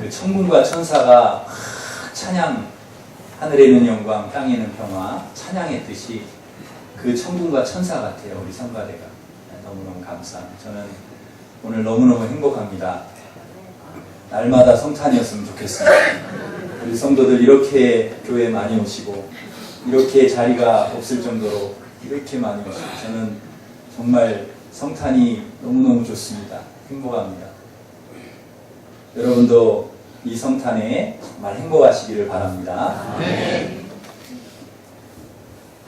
그 천군과 천사가 찬양 하늘에는 영광 땅에는 평화 찬양했듯이 그 천군과 천사 같아요 우리 성가대가. 너무너무 감사합니다. 저는 오늘 너무너무 행복합니다. 날마다 성탄이었으면 좋겠습니다. 우리 성도들 이렇게 교회 많이 오시고 이렇게 자리가 없을 정도로 이렇게 많이 오시고 저는 정말 성탄이 너무너무 좋습니다. 행복합니다 여러분도 이 성탄에 정말 행복하시기를 바랍니다.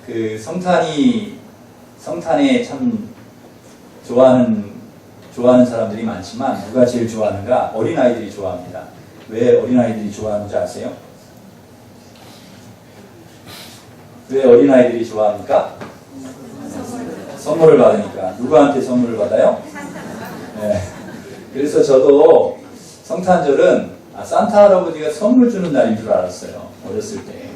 그 성탄이 성탄에 참 좋아하는 좋아하는 사람들이 많지만 누가 제일 좋아하는가? 어린 아이들이 좋아합니다. 왜 어린 아이들이 좋아하는지 아세요? 왜 어린 아이들이 좋아합니까? 선물을 받으니까 누구한테 선물을 받아요? 네. 그래서 저도 성탄절은 아, 산타 할아버지가 선물 주는 날인 줄 알았어요. 어렸을 때.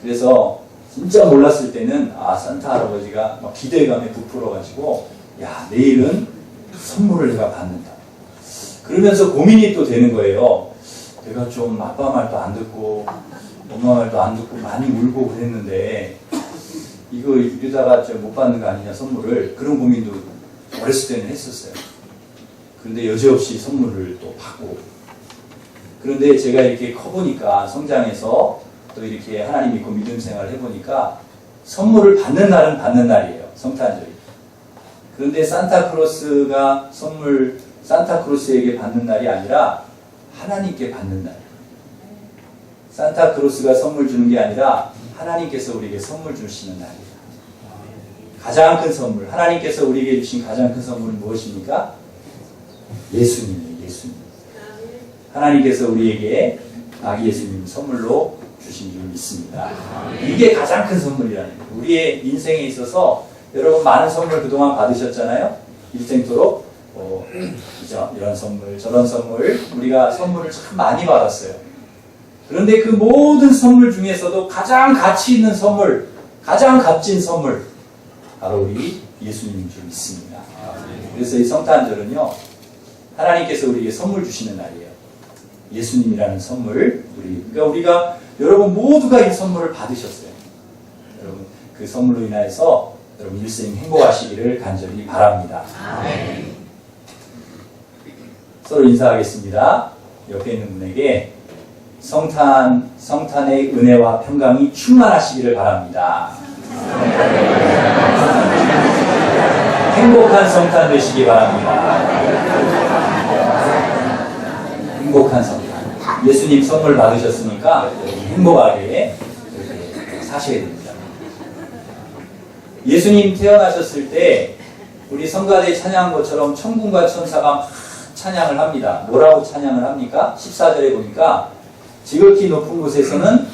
그래서 진짜 몰랐을 때는 아 산타 할아버지가 막 기대감에 부풀어가지고 야 내일은 선물을 내가 받는다. 그러면서 고민이 또 되는 거예요. 내가 좀 아빠 말도 안 듣고 엄마 말도 안 듣고 많이 울고 그랬는데 이거 이러다가 좀못 받는 거 아니냐 선물을 그런 고민도 어렸을 때는 했었어요. 그런데 여지없이 선물을 또 받고 그런데 제가 이렇게 커보니까 성장해서 또 이렇게 하나님 믿고 믿음 생활을 해보니까 선물을 받는 날은 받는 날이에요. 성탄절이. 그런데 산타크로스가 선물 산타크로스에게 받는 날이 아니라 하나님께 받는 날. 산타크로스가 선물 주는 게 아니라 하나님께서 우리에게 선물 주시는 날이에요. 가장 큰 선물, 하나님께서 우리에게 주신 가장 큰 선물은 무엇입니까? 예수님이에요, 예수님. 하나님께서 우리에게 아기 예수님 선물로 주신 줄 믿습니다. 이게 가장 큰 선물이라는 거예요. 우리의 인생에 있어서 여러분 많은 선물 그동안 받으셨잖아요? 일생토록 어, 그죠? 이런 선물, 저런 선물, 우리가 선물을 참 많이 받았어요. 그런데 그 모든 선물 중에서도 가장 가치 있는 선물, 가장 값진 선물, 바로 우리 예수님인 줄 믿습니다. 그래서 이 성탄절은요, 하나님께서 우리에게 선물 주시는 날이에요. 예수님이라는 선물, 우리, 그러니까 우리가, 여러분 모두가 이 선물을 받으셨어요. 여러분, 그 선물로 인하여서 여러분 일생 행복하시기를 간절히 바랍니다. 서로 인사하겠습니다. 옆에 있는 분에게 성탄, 성탄의 은혜와 평강이 충만하시기를 바랍니다. 행복한 성탄 되시기 바랍니다. 행복한 성탄. 예수님 선물 받으셨으니까 행복하게 사셔야 됩니다. 예수님 태어나셨을 때 우리 성가대 찬양한 것처럼 천군과 천사가 막 찬양을 합니다. 뭐라고 찬양을 합니까? 14절에 보니까 지극히 높은 곳에서는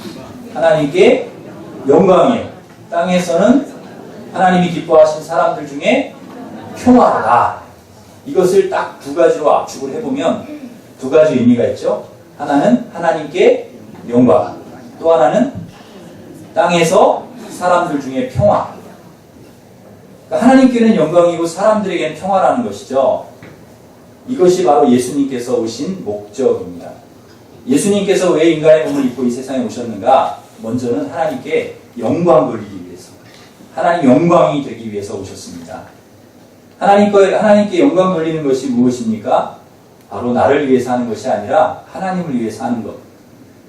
하나님께 영광이요. 땅에서는 하나님이 기뻐하신 사람들 중에 평화다. 이것을 딱 두 가지로 압축을 해보면 두 가지 의미가 있죠. 하나는 하나님께 영광, 또 하나는 땅에서 사람들 중에 평화. 그러니까 하나님께는 영광이고 사람들에게는 평화라는 것이죠. 이것이 바로 예수님께서 오신 목적입니다. 예수님께서 왜 인간의 몸을 입고 이 세상에 오셨는가? 먼저는 하나님께 영광 돌리기 위해서. 하나님 영광이 되기 위해서 오셨습니다. 하나님께, 하나님께 영광 돌리는 것이 무엇입니까? 바로 나를 위해서 하는 것이 아니라 하나님을 위해서 하는 것.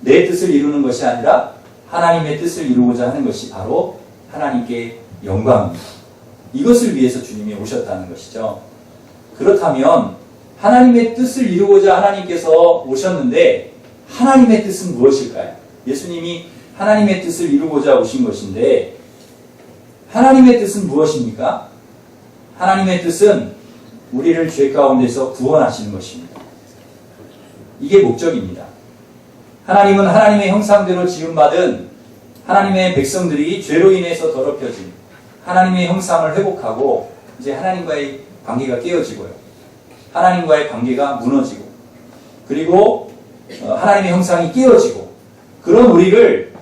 내 뜻을 이루는 것이 아니라 하나님의 뜻을 이루고자 하는 것이 바로 하나님께 영광입니다. 이것을 위해서 주님이 오셨다는 것이죠. 그렇다면 하나님의 뜻을 이루고자 하나님께서 오셨는데 하나님의 뜻은 무엇일까요? 예수님이 하나님의 뜻을 이루고자 오신 것인데 하나님의 뜻은 무엇입니까? 하나님의 뜻은 우리를 죄 가운데서 구원하시는 것입니다. 이게 목적입니다. 하나님은 하나님의 형상대로 지음받은 하나님의 백성들이 죄로 인해서 더럽혀진 하나님의 형상을 회복하고 이제 하나님과의 관계가 깨어지고요. 하나님과의 관계가 무너지고 그리고 어, 하나님의 형상이 깨어지고 그런 우리를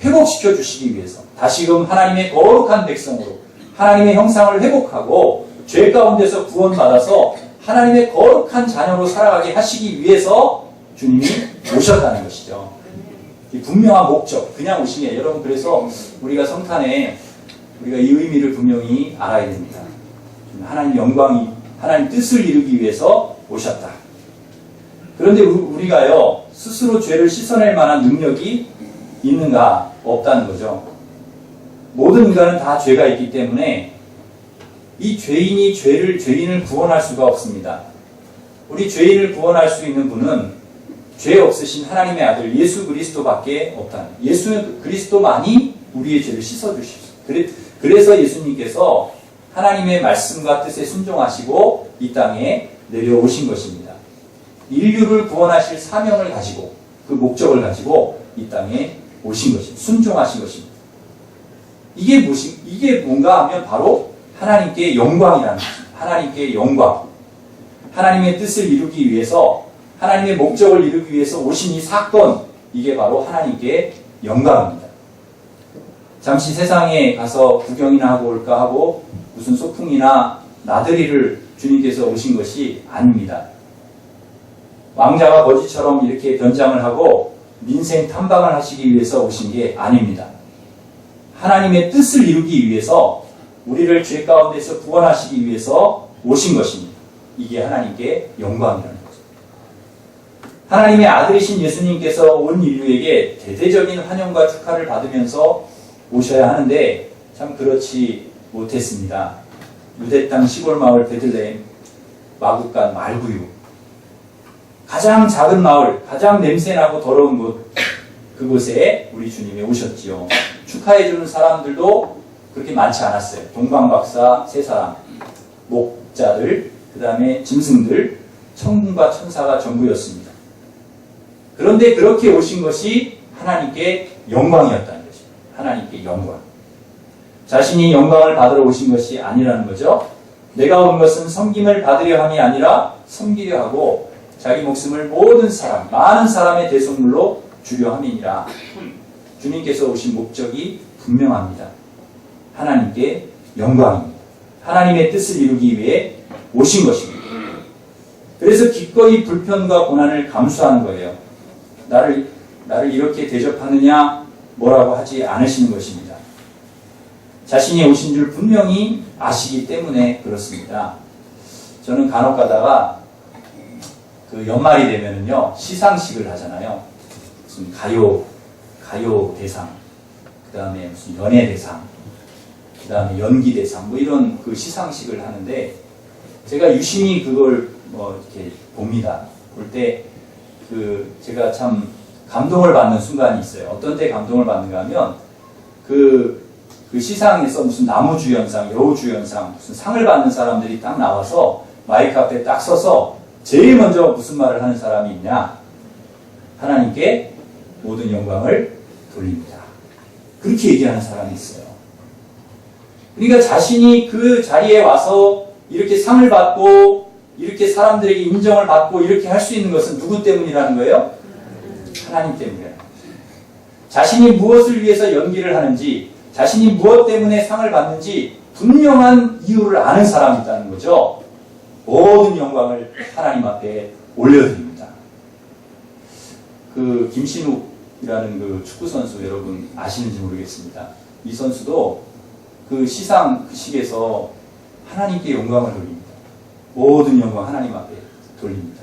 회복시켜 주시기 위해서 다시금 하나님의 거룩한 백성으로 하나님의 형상을 회복하고 죄 가운데서 구원받아서 하나님의 거룩한 자녀로 살아가게 하시기 위해서 주님이 오셨다는 것이죠. 이 분명한 목적, 그냥 오신 게 여러분 그래서 우리가 성탄에 우리가 이 의미를 분명히 알아야 됩니다. 하나님 영광이 하나님 뜻을 이루기 위해서 오셨다. 그런데 우- 우리가요 스스로 죄를 씻어낼 만한 능력이 있는가 없다는 거죠. 모든 인간은 다 죄가 있기 때문에 이 죄인이 죄를 죄인을 구원할 수가 없습니다. 우리 죄인을 구원할 수 있는 분은 죄 없으신 하나님의 아들 예수 그리스도밖에 거예요. 예수 그리스도만이 우리의 죄를 씻어 주십시오. 그래, 그래서 예수님께서 하나님의 말씀과 뜻에 순종하시고 이 땅에 내려오신 것입니다. 인류를 구원하실 사명을 가지고 그 목적을 가지고 이 땅에 오신 것입니다. 순종하신 것입니다. 이게 무엇이 이게 뭔가 하면 바로 하나님께 영광이라는 것입니다. 하나님께 영광. 하나님의 뜻을 이루기 위해서 하나님의 목적을 이루기 위해서 오신 이 사건 이게 바로 하나님께 영광입니다. 잠시 세상에 가서 구경이나 하고 올까 하고 무슨 소풍이나 나들이를 주님께서 오신 것이 아닙니다. 왕자가 거지처럼 이렇게 변장을 하고 민생 탐방을 하시기 위해서 오신 게 아닙니다. 하나님의 뜻을 이루기 위해서 우리를 죄 가운데서 구원하시기 위해서 오신 것입니다. 이게 하나님께 영광이라는 거죠. 하나님의 아들이신 예수님께서 온 인류에게 대대적인 환영과 축하를 받으면서 오셔야 하는데 참 그렇지 못했습니다. 유대 땅 시골 마을 베들레헴 마국간 말구유 가장 작은 마을, 가장 냄새나고 더러운 곳 그곳에 우리 주님이 오셨지요. 축하해주는 사람들도 그렇게 많지 않았어요. 동방박사 세 사람, 목자들, 그 다음에 짐승들, 천군과 천사가 전부였습니다. 그런데 그렇게 오신 것이 하나님께 영광이었다는 것입니다. 하나님께 영광. 자신이 영광을 받으러 오신 것이 아니라는 거죠. 내가 온 것은 섬김을 받으려 함이 아니라 섬기려 하고 자기 목숨을 모든 사람, 많은 사람의 대속물로 주려 함이니라. 주님께서 오신 목적이 분명합니다. 하나님께 영광입니다. 하나님의 뜻을 이루기 위해 오신 것입니다. 그래서 기꺼이 불편과 고난을 감수하는 거예요. 나를, 나를 이렇게 대접하느냐, 뭐라고 하지 않으시는 것입니다. 자신이 오신 줄 분명히 아시기 때문에 그렇습니다. 저는 간혹 가다가 그 연말이 되면은요, 시상식을 하잖아요. 무슨 가요, 가요 대상, 그 다음에 무슨 연예 대상, 그 다음에 연기 대상, 뭐 이런 그 시상식을 하는데, 제가 유심히 그걸 뭐 이렇게 봅니다. 볼 때, 그, 제가 참 감동을 받는 순간이 있어요. 어떤 때 감동을 받는가 하면, 그, 그 시상에서 무슨 나무주연상, 여우주연상, 무슨 상을 받는 사람들이 딱 나와서 마이크 앞에 딱 서서 제일 먼저 무슨 말을 하는 사람이 있냐? 하나님께 모든 영광을 돌립니다. 그렇게 얘기하는 사람이 있어요. 그러니까 자신이 그 자리에 와서 이렇게 상을 받고 이렇게 사람들에게 인정을 받고 이렇게 할 수 있는 것은 누구 때문이라는 거예요? 하나님 때문이에요. 자신이 무엇을 위해서 연기를 하는지, 자신이 무엇 때문에 상을 받는지 분명한 이유를 아는 사람이 있다는 거죠. 모든 영광을 하나님 앞에 올려드립니다. 그 김신욱이라는 그 축구 선수 여러분 아시는지 모르겠습니다. 이 선수도 그 시상식에서 하나님께 영광을 돌립니다. 모든 영광 하나님 앞에 돌립니다.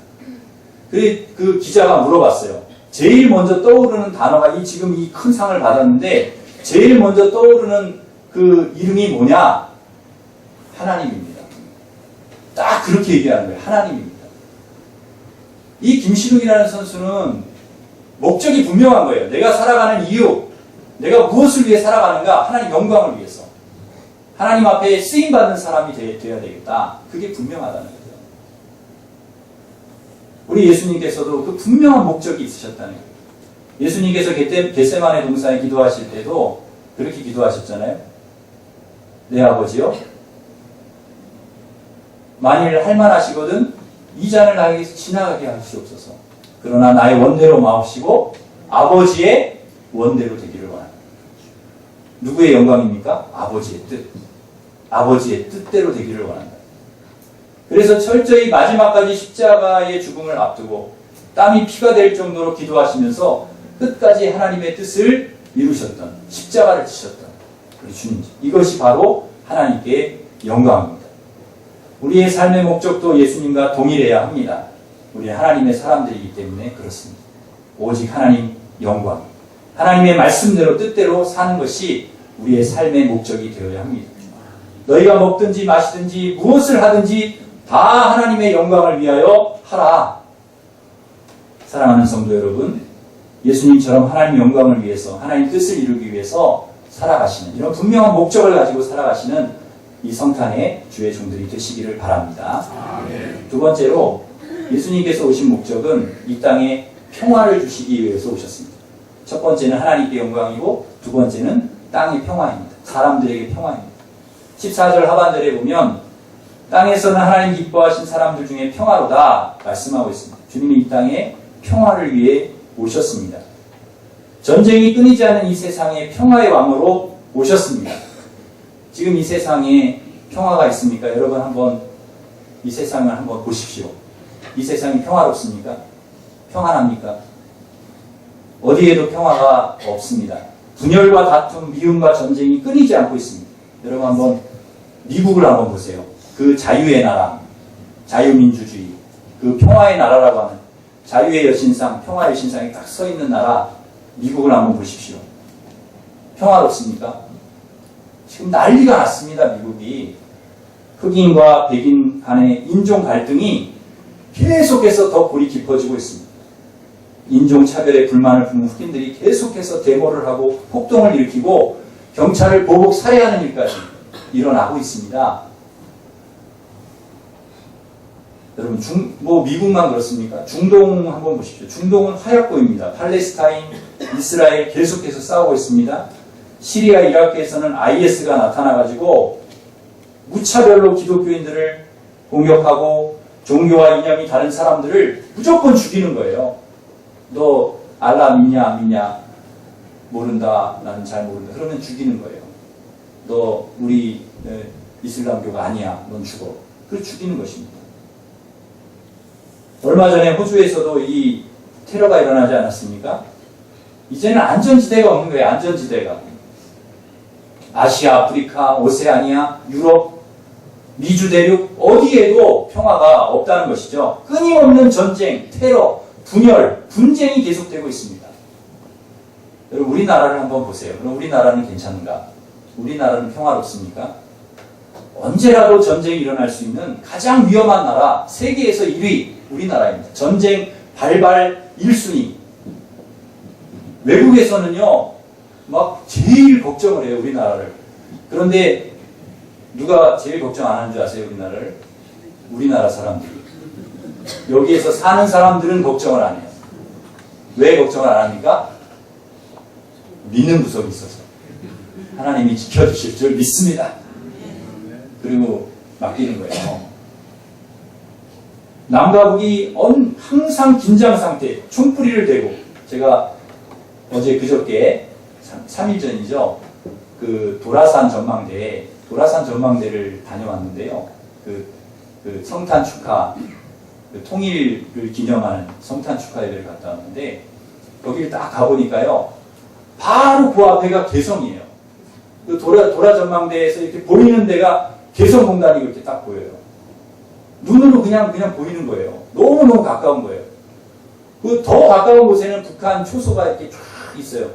그, 그 기자가 물어봤어요. 제일 먼저 떠오르는 단어가 이 지금 이 큰 상을 받았는데 제일 먼저 떠오르는 그 이름이 뭐냐? 하나님입니다. 딱 그렇게 얘기하는 거예요. 하나님입니다. 이 김신욱이라는 선수는 목적이 분명한 거예요. 내가 살아가는 이유, 내가 무엇을 위해 살아가는가? 하나님 영광을 위해서. 하나님 앞에 쓰임받는 사람이 되, 어야 되겠다. 그게 분명하다는 거죠. 우리 예수님께서도 그 분명한 목적이 있으셨다는 거예요. 예수님께서 겟세- 겟세마네 동산에 기도하실 때도 그렇게 기도하셨잖아요. 내 아버지요. 만일 할만하시거든 이 잔을 나에게서 지나가게 하시옵소서. 그러나 나의 원대로 마옵시고 아버지의 원대로 되기를 원합니다. 누구의 영광입니까? 아버지의 뜻. 아버지의 뜻대로 되기를 원한다. 그래서 철저히 마지막까지 십자가의 죽음을 앞두고 땀이 피가 될 정도로 기도하시면서 끝까지 하나님의 뜻을 이루셨던 십자가를 지셨던 우리 주님 이것이 바로 하나님께 영광입니다. 우리의 삶의 목적도 예수님과 동일해야 합니다. 우리 하나님의 사람들이기 때문에 그렇습니다. 오직 하나님 영광, 하나님의 말씀대로 뜻대로 사는 것이 우리의 삶의 목적이 되어야 합니다. 너희가 먹든지 마시든지 무엇을 하든지 다 하나님의 영광을 위하여 하라. 사랑하는 성도 여러분, 예수님처럼 하나님 영광을 위해서 하나님 뜻을 이루기 위해서 살아가시는 이런 분명한 목적을 가지고 살아가시는 이 성탄의 주의 종들이 되시기를 바랍니다. 두 번째로 예수님께서 오신 목적은 이 땅에 평화를 주시기 위해서 오셨습니다. 첫 번째는 하나님께 영광이고 두 번째는 땅의 평화입니다. 사람들에게 평화입니다. 14절 하반절에 보면 땅에서는 하나님 기뻐하신 사람들 중에 평화로다 말씀하고 있습니다. 주님이 이 땅에 평화를 위해 오셨습니다. 전쟁이 끊이지 않은 이 세상에 평화의 왕으로 오셨습니다. 지금 이 세상에 평화가 있습니까? 여러분 한번 이 세상을 한번 보십시오. 이 세상이 평화롭습니까? 평안합니까? 어디에도 평화가 없습니다. 분열과 다툼, 미움과 전쟁이 끊이지 않고 있습니다. 여러분 한번 미국을 한번 보세요. 그 자유의 나라, 자유민주주의, 그 평화의 나라라고 하는 자유의 여신상, 평화의 신상이 딱 서 있는 나라, 미국을 한번 보십시오. 평화롭습니까? 지금 난리가 났습니다, 미국이. 흑인과 백인 간의 인종 갈등이 계속해서 더 골이 깊어지고 있습니다. 인종차별에 불만을 품은 흑인들이 계속해서 데모를 하고 폭동을 일으키고 경찰을 보복 살해하는 일까지 일어나고 있습니다. 여러분, 중, 뭐, 미국만 그렇습니까? 중동 한번 보십시오. 중동은 화약고입니다. 팔레스타인, 이스라엘 계속해서 싸우고 있습니다. 시리아, 이라크에서는 IS가 나타나가지고 무차별로 기독교인들을 공격하고 종교와 이념이 다른 사람들을 무조건 죽이는 거예요. 너 알라 믿냐 안 믿냐 모른다 나는 잘 모른다 그러면 죽이는 거예요. 너 우리 에, 이슬람교가 아니야 넌 죽어. 그 죽이는 것입니다. 얼마 전에 호주에서도 이 테러가 일어나지 않았습니까? 이제는 안전지대가 없는 거예요. 안전지대가. 아시아, 아프리카, 오세아니아, 유럽, 미주 대륙 어디에도 평화가 없다는 것이죠. 끊임없는 전쟁, 테러, 분열, 분쟁이 계속되고 있습니다. 여러분 우리나라를 한번 보세요. 그럼 우리나라는 괜찮은가? 우리나라는 평화롭습니까? 언제라도 전쟁이 일어날 수 있는 가장 위험한 나라, 세계에서 1위 우리나라입니다. 전쟁 발발 1순위. 외국에서는요, 막 제일 걱정을 해요, 우리나라를. 그런데 누가 제일 걱정 안 하는 줄 아세요, 우리나라를? 우리나라 사람들이. 여기에서 사는 사람들은 걱정을 안 해요. 왜 걱정을 안 합니까? 믿는 구석이 있어서. 하나님이 지켜주실 줄 믿습니다. 그리고 맡기는 거예요. 남과 북이 언- 항상 긴장 상태, 총뿌리를 대고, 제가 어제 그저께 3일 전이죠. 그 도라산 전망대에, 도라산 전망대를 다녀왔는데요. 그, 그 성탄 축하, 그 통일을 기념하는 성탄 축하 예배를 갔다 왔는데, 거기를 딱 가보니까요. 바로 그 앞에가 개성이에요. 그 도라, 도라 전망대에서 이렇게 보이는 데가 개성 공단이 이렇게 딱 보여요. 눈으로 그냥, 그냥 보이는 거예요. 너무 너무 가까운 거예요. 그 더 가까운 곳에는 북한 초소가 이렇게 쫙 있어요.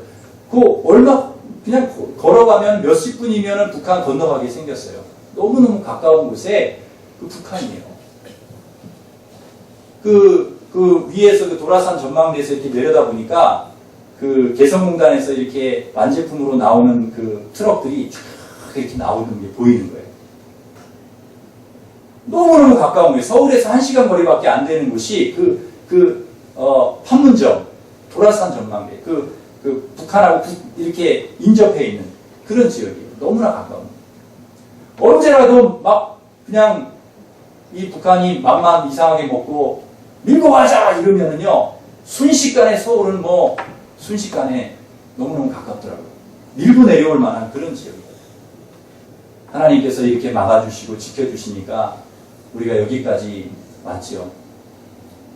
그 얼마, 그냥 거- 걸어가면 몇십 분이면 북한 건너가게 생겼어요. 너무 너무 가까운 곳에 그 북한이에요. 그, 그 위에서 그 도라산 전망대에서 이렇게 내려다 보니까 그 개성공단에서 이렇게 완제품으로 나오는 그 트럭들이 쫙 이렇게 나오는 게 보이는 거예요. 너무너무 가까운 거예요. 서울에서 한 시간 거리밖에 안 되는 곳이 그, 그, 어, 판문점, 도라산 전망대, 그, 그 북한하고 북- 이렇게 인접해 있는 그런 지역이에요. 너무나 가까운. 언제라도 막 그냥 이 북한이 맘만 이상하게 먹고 밀고 가자 이러면은요 순식간에 서울은 뭐 순식간에 너무너무 가깝더라고요. 밀고 내려올 만한 그런 지역이에요. 하나님께서 이렇게 막아주시고 지켜주시니까 우리가 여기까지 왔지요.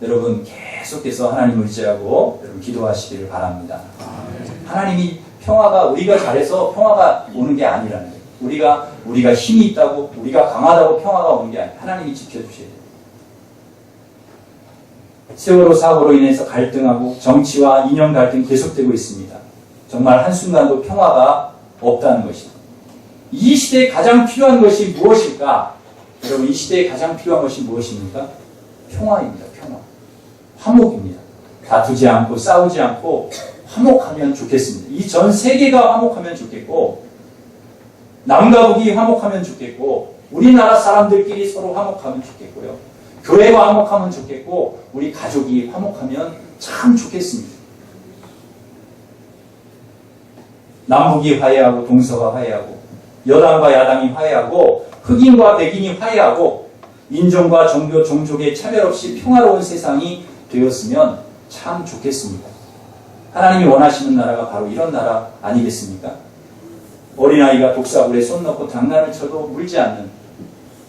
여러분 계속해서 하나님을 의지하고 여러분 기도하시기를 바랍니다. 하나님이 평화가 우리가 잘해서 평화가 오는 게 아니라는 거예요. 우리가 우리가 힘이 있다고 우리가 강하다고 평화가 오는 게 아니에요. 하나님이 지켜주셔야 돼요. 세월호 사고로 인해서 갈등하고 정치와 이념 갈등 계속되고 있습니다. 정말 한순간도 평화가 없다는 것입니다. 이 시대에 가장 필요한 것이 무엇일까? 여러분, 이 시대에 가장 필요한 것이 무엇입니까? 평화입니다. 평화. 화목입니다. 다투지 않고 싸우지 않고 화목하면 좋겠습니다. 이 전 세계가 화목하면 좋겠고, 남과 북이 화목하면 좋겠고, 우리나라 사람들끼리 서로 화목하면 좋겠고요. 교회가 화목하면 좋겠고, 우리 가족이 화목하면 참 좋겠습니다. 남북이 화해하고 동서가 화해하고 여당과 야당이 화해하고 흑인과 백인이 화해하고 인종과 종교, 종족의 차별 없이 평화로운 세상이 되었으면 참 좋겠습니다. 하나님이 원하시는 나라가 바로 이런 나라 아니겠습니까? 어린아이가 독사굴에 손 넣고 장난을 쳐도 물지 않는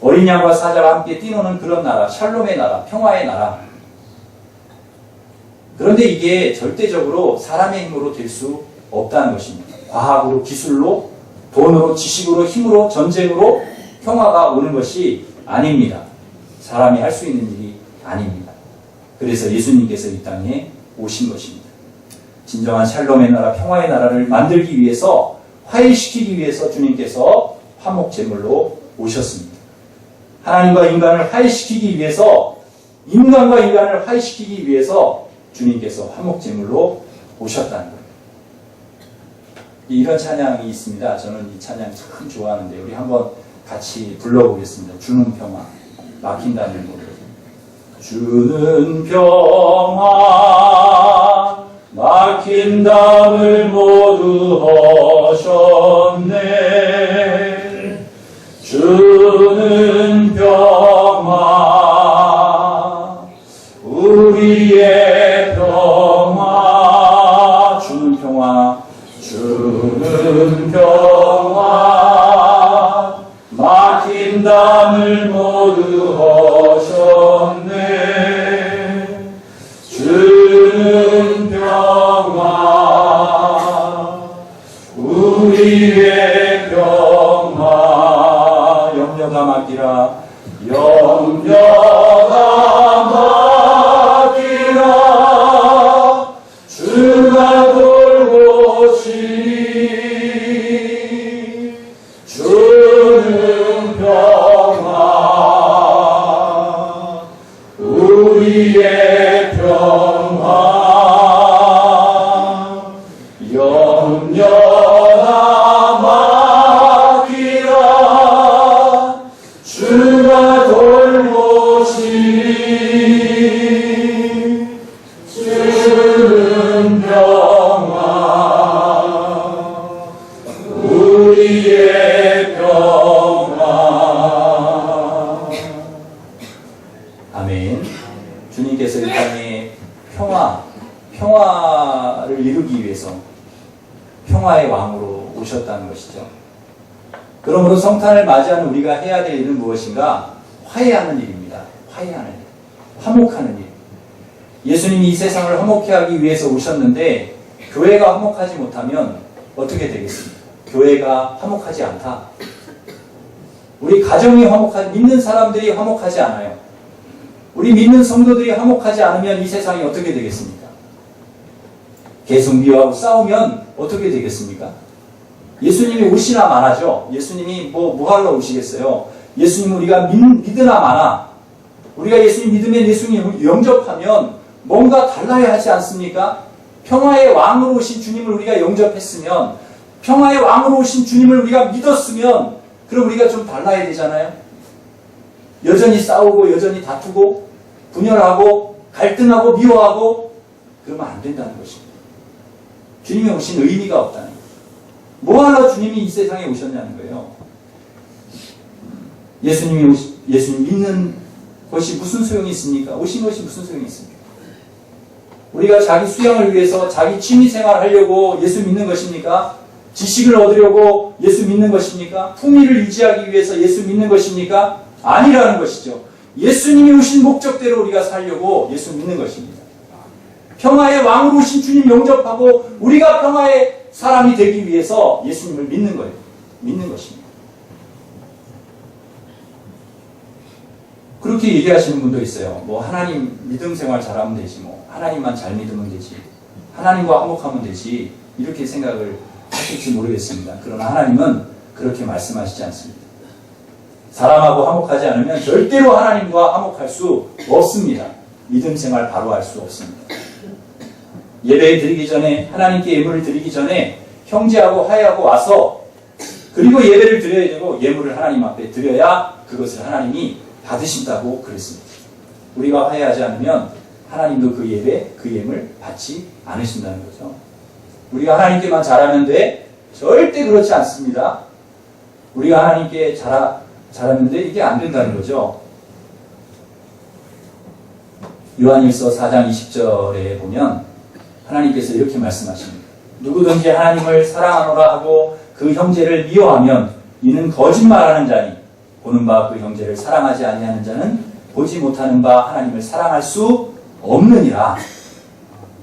어린 양과 사자가 함께 뛰노는 그런 나라, 샬롬의 나라, 평화의 나라. 그런데 이게 절대적으로 사람의 힘으로 될 수 없다는 것입니다. 과학으로, 기술로, 돈으로, 지식으로, 힘으로, 전쟁으로 평화가 오는 것이 아닙니다. 사람이 할 수 있는 일이 아닙니다. 그래서 예수님께서 이 땅에 오신 것입니다. 진정한 샬롬의 나라, 평화의 나라를 만들기 위해서, 화해시키기 위해서 주님께서 화목 제물로 오셨습니다. 하나님과 인간을 화해시키기 위해서, 인간과 인간을 화해시키기 위해서 주님께서 화목 제물로 오셨다는 거예요. 이런 찬양이 있습니다. 저는 이 찬양 참 좋아하는데 우리 한번 같이 불러보겠습니다. 주는 평화 막힌다는 노래. 주는 평화 막힌 담을 모두 하셨 우 염려가 맞이하는 우리가 해야 될 일은 무엇인가 화해하는 일입니다 화해하는 일 화목하는 일 예수님이 이 세상을 화목케 하기 위해서 오셨는데 교회가 화목하지 못하면 어떻게 되겠습니까? 교회가 화목하지 않다. 우리 가정이 화목하지 믿는 사람들이 화목하지 않아요. 우리 믿는 성도들이 화목하지 않으면 이 세상이 어떻게 되겠습니까? 계속 미워하고 싸우면 어떻게 되겠습니까? 예수님이 오시나 마나죠. 예수님이 뭐 뭐 하러 오시겠어요? 예수님 우리가 믿, 믿으나 마나 우리가 예수님 믿으면 예수님 영접하면 뭔가 달라야 하지 않습니까? 평화의 왕으로 오신 주님을 우리가 영접했으면, 평화의 왕으로 오신 주님을 우리가 믿었으면, 그럼 우리가 좀 달라야 되잖아요? 여전히 싸우고, 여전히 다투고, 분열하고, 갈등하고, 미워하고, 그러면 안 된다는 것입니다. 주님이 오신 의미가 없다는 거예요. 뭐하러 주님이 이 세상에 오셨냐는 거예요. 예수님이 오시, 예수님 믿는 것이 무슨 소용이 있습니까? 오신 것이 무슨 소용이 있습니까? 우리가 자기 수양을 위해서 자기 취미 생활 하려고 예수 믿는 것입니까? 지식을 얻으려고 예수 믿는 것입니까? 품위를 유지하기 위해서 예수 믿는 것입니까? 아니라는 것이죠. 예수님이 오신 목적대로 우리가 살려고 예수 믿는 것입니다. 평화의 왕으로 오신 주님 영접하고 우리가 평화의 사람이 되기 위해서 예수님을 믿는 거예요. 믿는 것입니다. 그렇게 얘기하시는 분도 있어요. 뭐 하나님 믿음 생활 잘하면 되지 뭐 하나님만 잘 믿으면 되지 하나님과 화목하면 되지 이렇게 생각을 하실지 모르겠습니다. 그러나 하나님은 그렇게 말씀하시지 않습니다. 사람하고 화목하지 않으면 절대로 하나님과 화목할 수 없습니다. 믿음 생활 바로 할 수 없습니다. 예배 드리기 전에 하나님께 예물을 드리기 전에 형제하고 화해하고 와서 그리고 예배를 드려야 되고 예물을 하나님 앞에 드려야 그것을 하나님이 받으신다고 그랬습니다. 우리가 화해하지 않으면 하나님도 그 예배, 그 예물 받지 않으신다는 거죠. 우리가 하나님께만 잘하면 돼? 절대 그렇지 않습니다. 우리가 하나님께 잘하, 잘하면 돼? 이게 안 된다는 거죠. 요한일서 4장 20절에 보면 하나님께서 이렇게 말씀하십니다. 누구든지 하나님을 사랑하노라 하고 그 형제를 미워하면 이는 거짓말하는 자니 보는 바 그 형제를 사랑하지 아니하는 자는 보지 못하는 바 하나님을 사랑할 수 없느니라.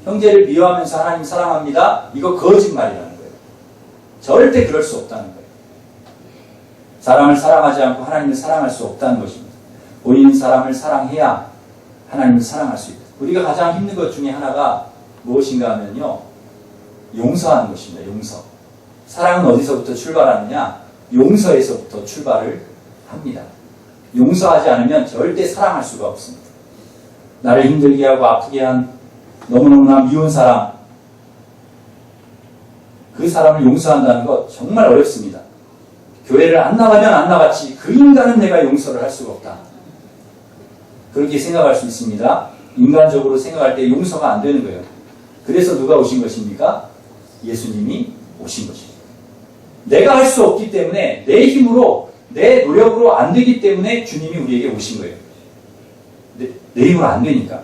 형제를 미워하면서 하나님 사랑합니다. 이거 거짓말이라는 거예요. 절대 그럴 수 없다는 거예요. 사람을 사랑하지 않고 하나님을 사랑할 수 없다는 것입니다. 본인 사람을 사랑해야 하나님을 사랑할 수 있다. 우리가 가장 힘든 것 중에 하나가 무엇인가 하면요. 용서하는 것입니다. 용서. 사랑은 어디서부터 출발하느냐? 용서에서부터 출발을 합니다. 용서하지 않으면 절대 사랑할 수가 없습니다. 나를 힘들게 하고 아프게 한 너무너무나 미운 사람, 그 사람을 용서한다는 것 정말 어렵습니다. 교회를 안 나가면 안 나갔지 그 인간은 내가 용서를 할 수가 없다. 그렇게 생각할 수 있습니다. 인간적으로 생각할 때 용서가 안 되는 거예요. 그래서 누가 오신 것입니까? 예수님이 오신 것입니다. 내가 할 수 없기 때문에 내 힘으로 내 노력으로 안 되기 때문에 주님이 우리에게 오신 거예요. 내, 내 힘으로 안 되니까.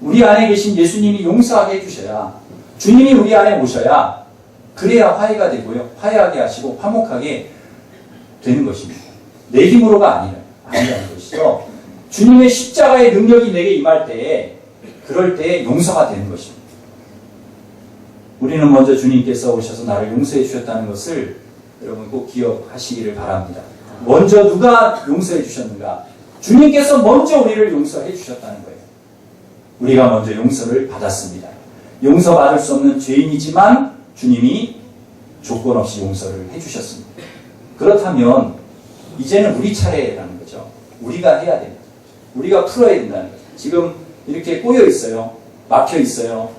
우리 안에 계신 예수님이 용서하게 해주셔야 주님이 우리 안에 오셔야 그래야 화해가 되고요. 화해하게 하시고 화목하게 되는 것입니다. 내 힘으로가 아니라 아니라는 것이죠. 주님의 십자가의 능력이 내게 임할 때에 그럴 때 용서가 되는 것입니다. 우리는 먼저 주님께서 오셔서 나를 용서해 주셨다는 것을 여러분 꼭 기억하시기를 바랍니다. 먼저 누가 용서해 주셨는가? 주님께서 먼저 우리를 용서해 주셨다는 거예요. 우리가 먼저 용서를 받았습니다. 용서받을 수 없는 죄인이지만 주님이 조건 없이 용서를 해 주셨습니다. 그렇다면 이제는 우리 차례라는 거죠. 우리가 해야 됩니다. 우리가 풀어야 된다는 거죠. 지금 이렇게 꼬여 있어요. 막혀 있어요.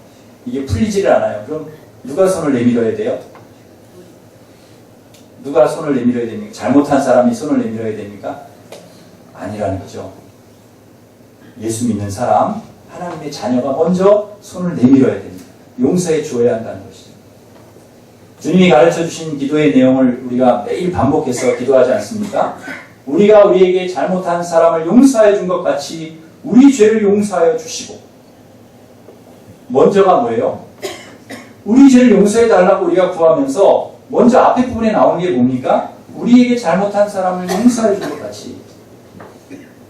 이게 풀리지를 않아요. 그럼 누가 손을 내밀어야 돼요? 누가 손을 내밀어야 됩니까? 잘못한 사람이 손을 내밀어야 됩니까? 아니라는 거죠. 예수 믿는 사람, 하나님의 자녀가 먼저 손을 내밀어야 됩니다. 용서해 주어야 한다는 것이죠. 주님이 가르쳐 주신 기도의 내용을 우리가 매일 반복해서 기도하지 않습니까? 우리가 우리에게 잘못한 사람을 용서해 준 것 같이 우리 죄를 용서하여 주시고 먼저가 뭐예요? 우리 죄를 용서해 달라고 우리가 구하면서 먼저 앞에 부분에 나오는 게 뭡니까? 우리에게 잘못한 사람을 용서해 준것 같이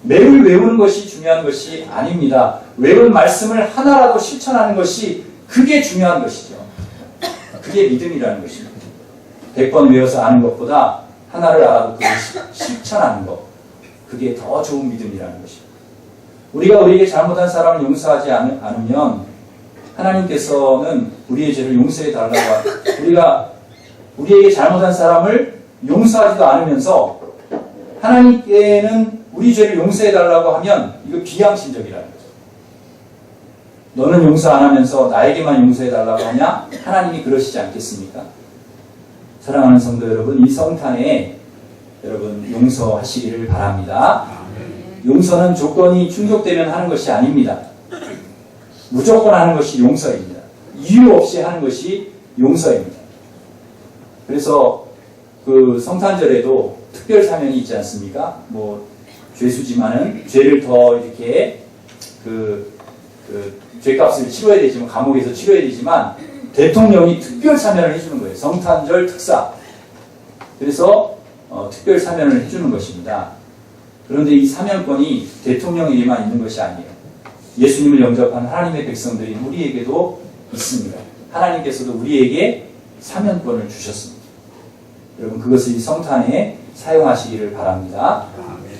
매일 외우는 것이 중요한 것이 아닙니다. 외운 말씀을 하나라도 실천하는 것이 그게 중요한 것이죠. 그게 믿음이라는 것입니다. 100번 외워서 아는 것보다 하나를 알아도 그걸 실천하는 것. 그게 더 좋은 믿음이라는 것입니다. 우리가 우리에게 잘못한 사람을 용서하지 않으면 하나님께서는 우리의 죄를 용서해 달라고 우리가 우리에게 잘못한 사람을 용서하지도 않으면서 하나님께는 우리 죄를 용서해 달라고 하면 이거 비양심적이라는 거죠. 너는 용서 안 하면서 나에게만 용서해 달라고 하냐? 하나님이 그러시지 않겠습니까? 사랑하는 성도 여러분, 이 성탄에 여러분 용서하시기를 바랍니다. 용서는 조건이 충족되면 하는 것이 아닙니다. 무조건 하는 것이 용서입니다. 이유 없이 하는 것이 용서입니다. 그래서 그 성탄절에도 특별 사면이 있지 않습니까? 뭐 죄수지만은 죄를 더 이렇게 그, 그 죄값을 치러야 되지만 감옥에서 치러야 되지만 대통령이 특별 사면을 해주는 거예요. 성탄절 특사. 그래서 어, 특별 사면을 해주는 것입니다. 그런데 이 사명권이 대통령에게만 있는 것이 아니에요. 예수님을 영접한 하나님의 백성들인 우리에게도 있습니다. 하나님께서도 우리에게 사명권을 주셨습니다. 여러분 그것을 이 성탄에 사용하시기를 바랍니다.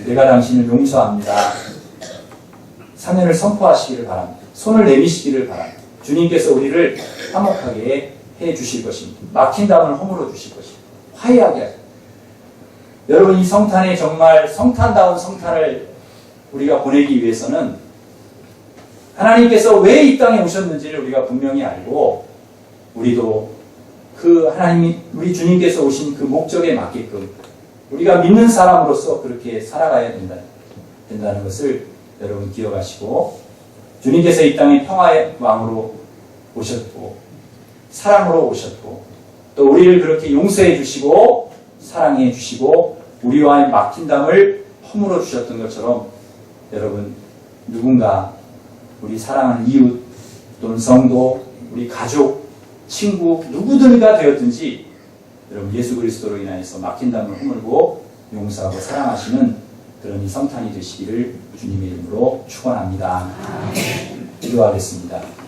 내가 당신을 용서합니다. 사면을 선포하시기를 바랍니다. 손을 내미시기를 바랍니다. 주님께서 우리를 화목하게 해 주실 것입니다. 막힌 담을 허물어 주실 것입니다. 화해하게 하십니다. 여러분 이 성탄에 정말 성탄다운 성탄을 우리가 보내기 위해서는 하나님께서 왜 이 땅에 오셨는지를 우리가 분명히 알고 우리도 그 하나님이 우리 주님께서 오신 그 목적에 맞게끔 우리가 믿는 사람으로서 그렇게 살아가야 된다, 된다는 것을 여러분 기억하시고 주님께서 이 땅에 평화의 왕으로 오셨고 사랑으로 오셨고 또 우리를 그렇게 용서해 주시고 사랑해 주시고 우리와의 막힌 담을 허물어 주셨던 것처럼 여러분 누군가 우리 사랑하는 이웃 또는 성도 우리 가족 친구 누구든가 되었든지 여러분 예수 그리스도로 인하여서 막힌 담을 허물고 용서하고 사랑하시는 그런 이 성탄이 되시기를 주님의 이름으로 축원합니다. 기도하겠습니다.